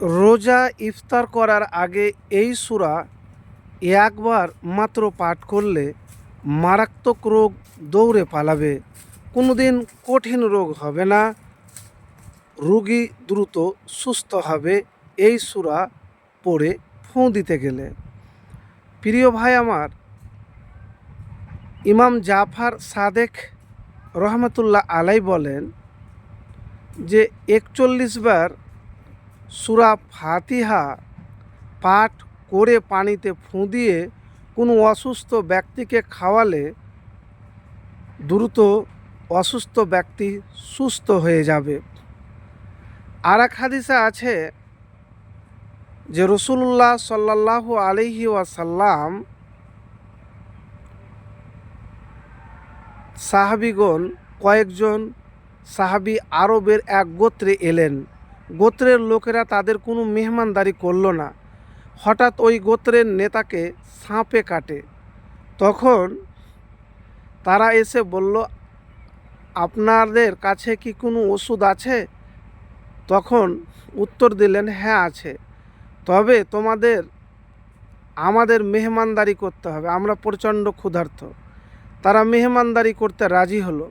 রোজা ইফতার করার আগে এই সূরা একবার মাত্র পাঠ করলে মারাত্মক রোগ দৌড়ে পালাবে। কোনোদিন কঠিন রোগ হবে না। রোগী দ্রুত সুস্থ হবে এই সূরা পড়ে ফোঁ দিতে গেলে। প্রিয় ভাই আমার, ইমাম জাফার সাদেক রহমতুল্লাহ আলাই বলেন যে একচল্লিশ বার সুরা ফাতিহা পাঠ করে পানিতে ফুঁ দিয়ে কোনো অসুস্থ ব্যক্তিকে খাওয়ালে দ্রুত অসুস্থ ব্যক্তি সুস্থ হয়ে যাবে। আর এক হাদিসে আছে যে রসুল্লাহ সাল্লাহ আলহি ওয়াসাল্লাম সাহাবিগণ কয়েকজন সাহাবি আরবের এক গোত্রে এলেন। গোত্রের লোকেরা তাদের কোনো মেহমানদারি করল না। হঠাৎ ওই গোত্রের নেতাকে সাঁপে কাটে। তখন তারা এসে বলল, আপনাদের কাছে কি কোনো ওষুধ আছে? তখন উত্তর দিলেন হ্যাঁ আছে। তবে তোমাদের, আমাদের মেহমানদারি করতে হবে। আমরা প্রচণ্ড ক্ষুধার্ত। তারা মেহমানদারি করতে রাজি হলো।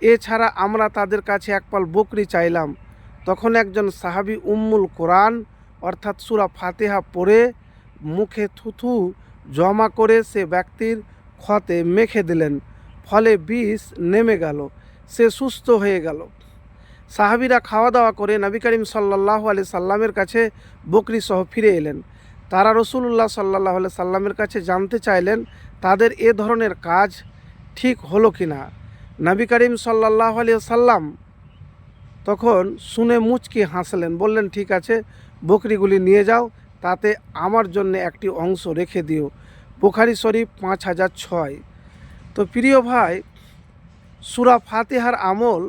এছাড়া আমরা তাদের কাছে একপাল বকরি চাইলাম। তখন একজন সাহাবি উম্মুল কোরআন, অর্থাৎ সুরা ফাতেহা পড়ে মুখে থুথু জমা করে সে ব্যক্তির ক্ষতে মেখে দিলেন। ফলে বিষ নেমে গেল, সে সুস্থ হয়ে গেল। সাহাবিরা খাওয়া দাওয়া করে নবী করিম সাল্লাহ আলি সাল্লামের কাছে বকরি সহ ফিরে এলেন। তারা রসুল্লাহ সাল্লাহ আলি সাল্লামের কাছে জানতে চাইলেন, তাদের এ ধরনের কাজ ঠিক হলো কি না নবী করিম সাল্লাহ আলি সাল্লাম তখন শুনে মুচকি হাসলেন, বললেন, ঠিক আছে, বকরিগুলি নিয়ে যাও, তাতে আমার জন্য একটি অংশ রেখে দিও। বুখারি শরীফ পাঁচ হাজার ছয়। তো প্রিয় ভাই, সুরা ফাতেহার আমল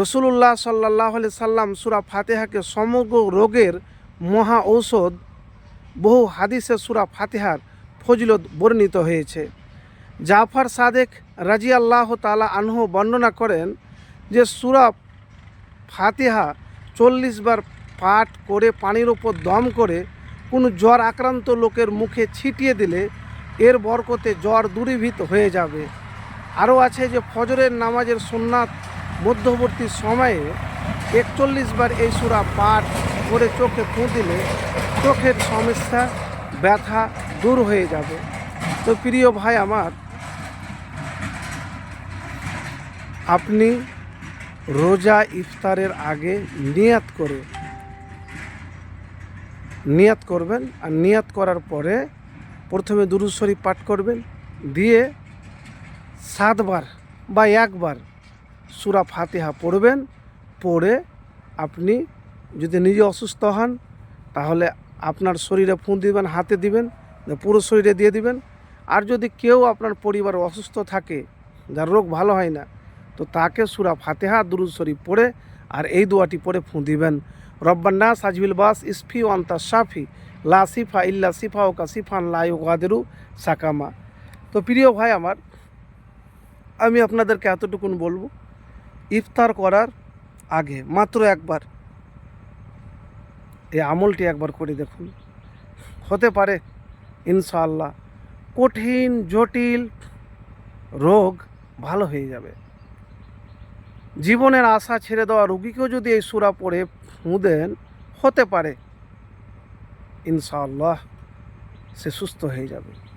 রসুল্লাহ সাল্লাহ সাল্লাম সুরা ফাতেহাকে সমগ্র রোগের মহা ঔষধ, বহু হাদিসে সুরা ফাতেহার ফজিলত বর্ণিত হয়েছে। জাফর সাদেক রাজি আল্লাহ তালা আনহু বর্ণনা করেন যে সুরা ফাতিহা চল্লিশ বার পাঠ করে পানির ওপর দম করে কোনো জ্বর আক্রান্ত লোকের মুখে ছিটিয়ে দিলে এর বরকতে জ্বর দূরীভূত হয়ে যাবে। আরও আছে যে ফজরের নামাজের সোননাথ মধ্যবর্তী সময়ে একচল্লিশ বার এই সুরা পাঠ করে চোখে ফুঁ দিলে চোখের সমস্যা, ব্যথা দূর হয়ে যাবে। তো প্রিয় ভাই আমার, আপনি রোজা ইফতারের আগে নিয়াত করে, নিয়াত করবেন আর নিয়াত করার পরে প্রথমে দুরুদ শরীফ পাঠ করবেন, দিয়ে সাতবার বা একবার সুরা ফাতিহা পড়বেন, পড়ে আপনি যদি নিজে অসুস্থ হন, তাহলে আপনার শরীরে ফুঁ দিবেন, হাতে দিবেন, পুরো শরীরে দিয়ে দিবেন। আর যদি কেউ আপনার পরিবার অসুস্থ থাকে, যার রোগ ভালো হয় না তাকে সুরা ফাতেহা, দুরুদ শরীফ পড়ে আর এই দোয়াটি পড়ে ফুঁ দিবেন। রব্বান্না সাজবিল বাস ইসফি ওয়ান্তা সাফি লা সিফা ইল্লা সিফা ওকা সিফান লাই ওয়াদেরু সাকামা। তো প্রিয় ভাই আমার, আমি আপনাদেরকে এতটুকুন বলব, ইফতার করার আগে মাত্র একবার এই আমলটি একবার করে দেখুন। হতে পারে, ইনশাআল্লাহ, কঠিন, জটিল রোগ ভালো হয়ে যাবে। জীবনের আশা ছেড়ে দেওয়া রুগীকেও যদি এই সুরা পড়ে ফুঁদেন হতে পারে। ইনশাআল্লাহ, সে সুস্থ হয়ে যাবে।